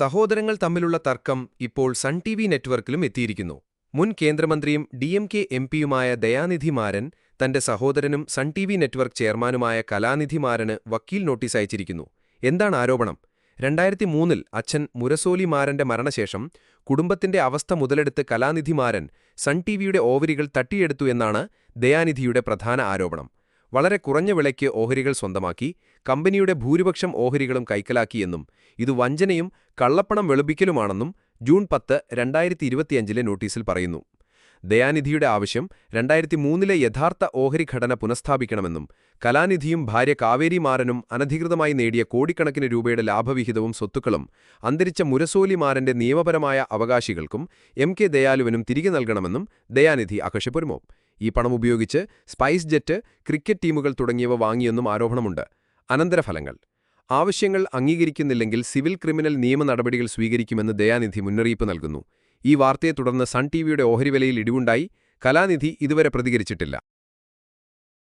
സഹോദരങ്ങൾ തമ്മിലുള്ള തർക്കം ഇപ്പോൾ സൺ ടി വി നെറ്റ്വർക്കിലും എത്തിയിരിക്കുന്നു. മുൻ കേന്ദ്രമന്ത്രിയും ഡി എം കെ എം പിയുമായ ദയാനിധി മാരൻ തന്റെ സഹോദരനും സൺ ടി വി നെറ്റ്വർക്ക് ചെയർമാനുമായ കലാനിധി മാരന് വക്കീൽ നോട്ടീസ് അയച്ചിരിക്കുന്നു. എന്താണ് ആരോപണം? രണ്ടായിരത്തി മൂന്നിൽ അച്ഛൻ മുരസോലി മാരന്റെ മരണശേഷം കുടുംബത്തിന്റെ അവസ്ഥ മുതലെടുത്ത് കലാനിധി മാരൻ സൺ ടി വിയുടെ ഓവരികൾ തട്ടിയെടുത്തു എന്നാണ് ദയാനിധിയുടെ പ്രധാന ആരോപണം. വളരെ കുറഞ്ഞ വിലയ്ക്ക് ഓഹരികൾ സ്വന്തമാക്കി കമ്പനിയുടെ ഭൂരിപക്ഷം ഓഹരികളും കൈക്കലാക്കിയെന്നും ഇത് വഞ്ചനയും കള്ളപ്പണം വെളുപ്പിക്കലുമാണെന്നും ജൂൺ പത്ത് രണ്ടായിരത്തി ഇരുപത്തിയഞ്ചിലെ നോട്ടീസിൽ പറയുന്നു. ദയാനിധിയുടെ ആവശ്യം രണ്ടായിരത്തി മൂന്നിലെ യഥാർത്ഥ ഓഹരി ഘടന പുനഃസ്ഥാപിക്കണമെന്നും കലാനിധിയും ഭാര്യ കാവേരി മാരനും അനധികൃതമായി നേടിയ കോടിക്കണക്കിന് രൂപയുടെ ലാഭവിഹിതവും സ്വത്തുക്കളും അന്തരിച്ച മുരസോലിമാരന്റെ നിയമപരമായ അവകാശികൾക്കും എം കെ ദയാലുവിനും തിരികെ നൽകണമെന്നും ദയാനിധി ആവശ്യപ്പെടുമോ ഈ പണം ഉപയോഗിച്ച് സ്പൈസ് ജെറ്റ് ക്രിക്കറ്റ് ടീമുകൾ തുടങ്ങിയവ വാങ്ങിയെന്നും ആരോപണമുണ്ട്. അനന്തരഫലങ്ങൾ. ആവശ്യങ്ങൾ അംഗീകരിക്കുന്നില്ലെങ്കിൽ സിവിൽ ക്രിമിനൽ നിയമ നടപടികൾ സ്വീകരിക്കുമെന്ന് ദയാനിധി മുന്നറിയിപ്പ് നൽകുന്നു. ഈ വാർത്തയെ തുടർന്ന് സൺ ടിവിയുടെ ഓഹരി വിലയിൽ ഇടിവുണ്ടായി. കലാനിധി ഇതുവരെ പ്രതികരിച്ചിട്ടില്ല.